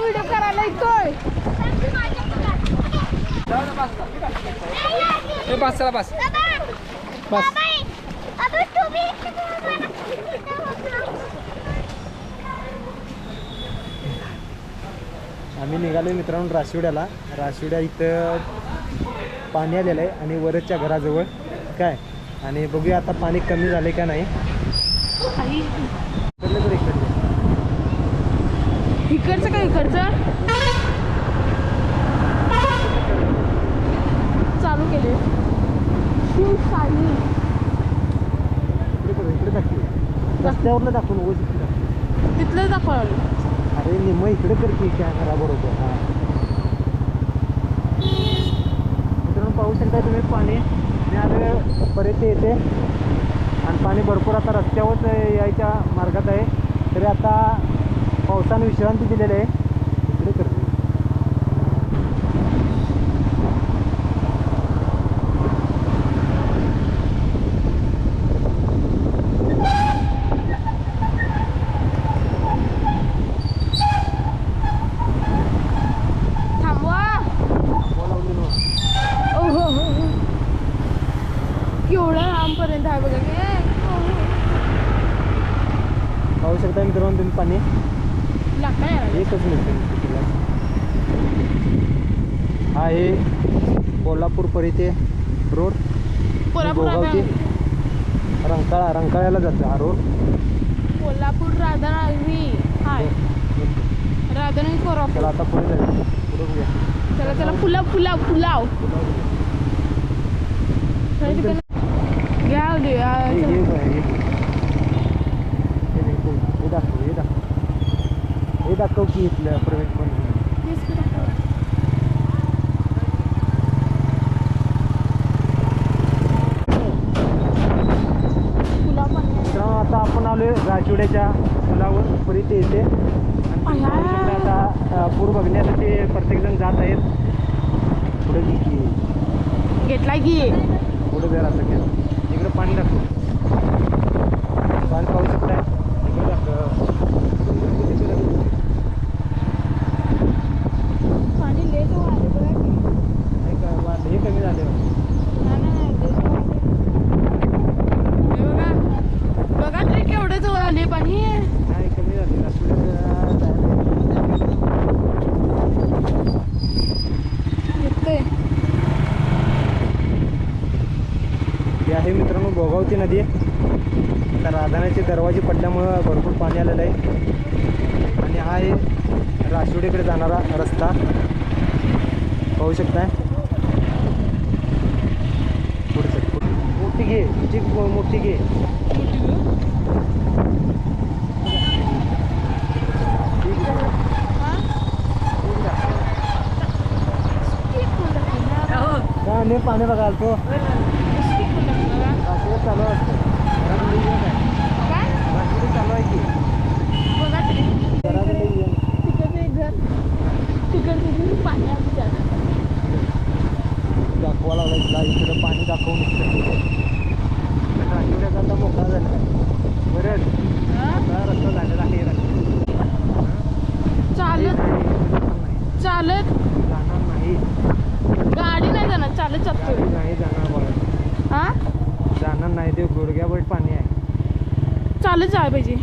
Video करायला येतोय. ए, बस चला बस. बस. आम्ही निघालो मित्रांनो राशिवड्याला. राशिवड्या इथं पाणी आलेलं आहे आणि वरच्या घराजवळ. काय? आणि बघूया आता पाणी कमी झाले का नाही. तर इकडलं इकडचं का इकडचं? चालू केले. शिव रस्त्यावरलं दाखवून. तिथलं दाखवलं. अरे निम्म इकडे कर की कॅमेरा बरोबर. हा. मित्रांनो पाहू शकता तुम्ही पाणी. मी आलं पर्यंत येते. आणि पाणी भरपूर आता रस्त्यावरच यायच्या मार्गात आहे. तरी आता पावसाने विश्रांती दिलेली आहे इकडे कर थांबवा बोलावली नव्हती. ओहो हो, हो. केवढं लांबपर्यंत आहे बघा की ओहो. पाहू शकता मित्रांनो तुम्ही पाणी एकच कितीला हा आहे कोल्हापूर परिते रोड. कोल्हापूर गोगावची. रंकाळा रंकाळ्याला जातं हा रोड. कोल्हापूर राधानगरी हाय. राधानगरी कोल्हापूर. चला आता पुढे जायचं पुढे बघूया. चला चला पुलाव चला तिकडनं- घ्या आवडी, आ, हे- चला. हे बघ, हे. हे बघ, हे बघ, हे दाखव हे दाखव हे दाखव की इथलं प्रवेश. मित्रांनो आता आपण आलोय राजवाड्याच्या पुलावर परित येते. आता पूर बघण्यासाठी प्रत्येकजण जात आहेत. पुढे की की. घेतलाय की. पुढे जरा केलं इकडे पाणी दाखव पाणी पाहू शकताय इकडे दाखव पाणी लेट वाढले बघा की. नाही का, वा- हे कमी झाले नाही, नाही, नाही, लेट वाढले. हे बघा बघा तरी आले पाणी नाही कमी झाले. ही आहे मित्रांनो गोगावती नदी. आता राधानाचे दरवाजे पडल्यामुळं भरपूर पाणी आलेलं आहे. आणि हा आहे राशिवडीकडे जाणारा रस्ता. पाहू शकताय. पुढचं पुढं. मोठी घे मोठी घे. ठीक पाणी बघाल तो बघा. चालू असतं चालू आहे. की पाणी दाखवा लागला इथला इकडं पाणी दाखवून राशिवड्याचा आता मोकळा झाला चालत. चालत. जाणार नाही. गाडी नाही जाणार चालत चालतोय नाही जाणार बघा हा जाणार नाही ते गुडघ्यावर पाणी आहे. चालत जायला पाहिजे.